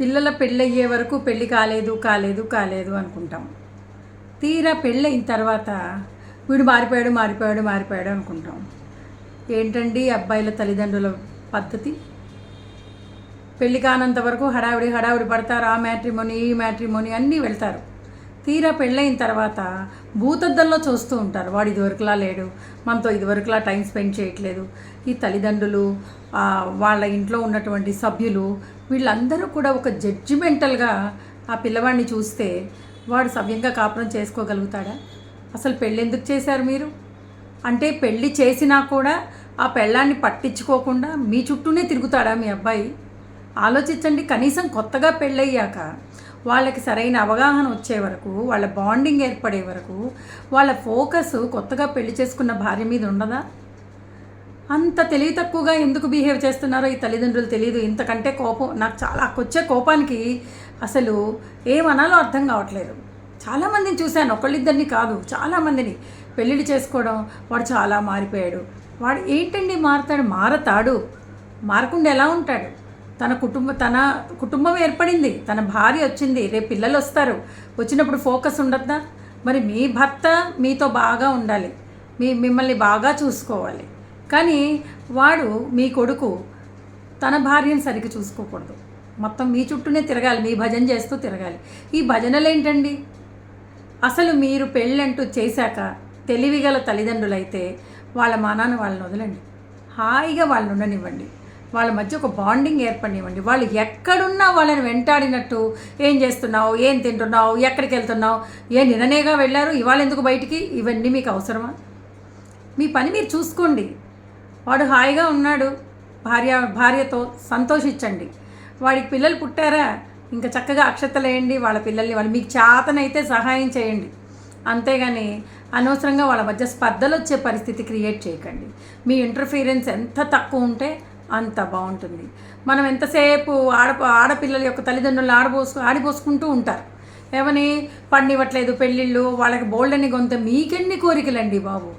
పిల్లల పెళ్ళయ్యే వరకు పెళ్ళి కాలేదు కాలేదు కాలేదు అనుకుంటాం. తీరా పెళ్ళయిన తర్వాత వీడు మారిపోయాడు మారిపోయాడు మారిపోయాడు అనుకుంటాం. ఏంటండి అబ్బాయిల తల్లిదండ్రుల పద్ధతి? పెళ్ళి కానంత వరకు హడావిడి హడావిడి పడతారు. ఆ మ్యాట్రిమోని ఈ మ్యాట్రిమోని అన్నీ వెళ్తారు. తీరా పెళ్ళైన తర్వాత భూతద్దంలో చూస్తూ ఉంటారు. వాడు ఇదివరకులా లేడు. మనతో ఇదివరకులా టైం స్పెండ్ చేయట్లేదు. ఈ తల్లిదండ్రులు వాళ్ళ ఇంట్లో ఉన్నటువంటి సభ్యులు వీళ్ళందరూ కూడా ఒక జడ్జిమెంటల్గా ఆ పిల్లవాడిని చూస్తే వాడు సవ్యంగా కాపురం చేసుకోగలుగుతాడా? అసలు పెళ్ళి ఎందుకు చేశారు మీరు? అంటే పెళ్ళి చేసినా కూడా ఆ పెళ్ళాన్ని పట్టించుకోకుండా మీ చుట్టూనే తిరుగుతాడా మీ అబ్బాయి? ఆలోచించండి కనీసం కొత్తగా పెళ్ళయ్యాక వాళ్ళకి సరైన అవగాహన వచ్చే వరకు వాళ్ళ బాండింగ్ ఏర్పడే వరకు వాళ్ళ ఫోకస్ కొత్తగా పెళ్ళి చేసుకున్న భార్య మీద ఉండదా? అంత తెలివి తక్కువగా ఎందుకు బిహేవ్ చేస్తున్నారో ఈ తల్లిదండ్రులు తెలియదు ఇంతకంటే కోపం నాకు చాలా వచ్చే కోపానికి అసలు ఏమనాలో అర్థం కావట్లేదు. చాలామందిని చూశాను ఒకళ్ళిద్దరిని కాదు చాలామందిని పెళ్ళిళ్ళు చేసుకోవడం వాడు చాలా మారిపోయాడు. వాడు ఏంటండి మారుతాడు? మారతాడు. మారకుండా ఎలా ఉంటాడు? తన కుటుంబ తన కుటుంబం ఏర్పడింది తన భార్య వచ్చింది రేపు పిల్లలు వస్తారు. వచ్చినప్పుడు ఫోకస్ ఉండద్దా? మరి మీ భర్త మీతో బాగా ఉండాలి. మీ మిమ్మల్ని బాగా చూసుకోవాలి. కానీ వాడు మీ కొడుకు తన భార్యను సరిగ్గా చూసుకోకూడదు. మొత్తం మీ చుట్టూనే తిరగాలి మీ భజన చేస్తూ తిరగాలి. ఈ భజనలు ఏంటండి అసలు మీరు పెళ్ళంటూ చేశాక తెలివిగల తల్లిదండ్రులైతే వాళ్ళ మానాన్ని వాళ్ళని వదలండి. హాయిగా వాళ్ళని ఉండనివ్వండి వాళ్ళ మధ్య ఒక బాండింగ్ ఏర్పడినివ్వండి. వాళ్ళు ఎక్కడున్నా వాళ్ళని వెంటాడినట్టు ఏం చేస్తున్నావు ఏం తింటున్నావు ఎక్కడికి వెళ్తున్నావు ఏ నిన్ననేగా వెళ్ళారు ఇవాళ ఎందుకు బయటికి ఇవన్నీ మీకు అవసరమా? మీ పని మీరు చూసుకోండి. వాడు హాయిగా ఉన్నాడు. భార్య భార్యతో సంతోషించండి. వాడికి పిల్లలు పుట్టారా? ఇంకా చక్కగా అక్షతలేయండి. వాళ్ళ పిల్లల్ని వాళ్ళు మీకు చేతనైతే సహాయం చేయండి. అంతేగాని అనవసరంగా వాళ్ళ మధ్య స్పర్ధలు వచ్చే పరిస్థితి క్రియేట్ చేయకండి. మీ ఇంటర్ఫీరెన్స్ ఎంత తక్కువ ఉంటే అంత బాగుంటుంది. మనం ఎంతసేపు ఆడ ఆడపిల్లల యొక్క తల్లిదండ్రులు ఆడబోసు ఆడిపోసుకుంటూ ఉంటారు. ఏమని? పండివ్వట్లేదు పెళ్ళిళ్ళు వాళ్ళకి బోల్డని గొంత మీకెన్ని కోరికలండి బాబు?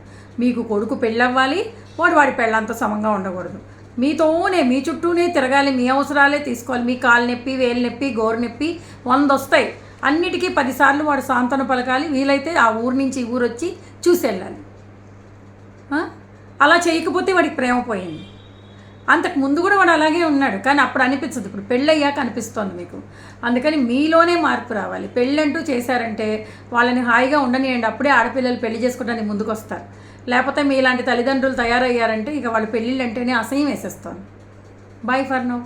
మీకు కొడుకు పెళ్ళవ్వాలి వాడు వాడి పెళ్ళంతా సమంగా ఉండకూడదు. మీతోనే మీ చుట్టూనే తిరగాలి మీ అవసరాలే తీసుకోవాలి. మీ కాలు నొప్పి వేలు నొప్పి గోరు నొప్పి వంద వస్తాయి అన్నిటికీ పదిసార్లు వాడు సాంతన పలకాలి. వీలైతే ఆ ఊరు నుంచి ఈ ఊరు వచ్చి చూసి వెళ్ళాలి అలా చేయకపోతే వాడికి ప్రేమ పోయింది. అంతకు ముందు కూడా వాడు అలాగే ఉన్నాడు కానీ అప్పుడు అనిపించదు. ఇప్పుడు పెళ్ళయ్యాక అనిపిస్తోంది మీకు. అందుకని మీలోనే మార్పు రావాలి. పెళ్ళంటూ చేశారంటే వాళ్ళని హాయిగా ఉండనియండి. అప్పుడే ఆడపిల్లలు పెళ్ళి చేసుకోవడానికి ముందుకు వస్తారు లేకపోతే మీలాంటి తల్లిదండ్రులు తయారయ్యారంటే ఇక వాళ్ళ పెళ్ళిళ్ళు అంటేనే అసహ్యం వేసేస్తాను బాయ్ ఫర్ నో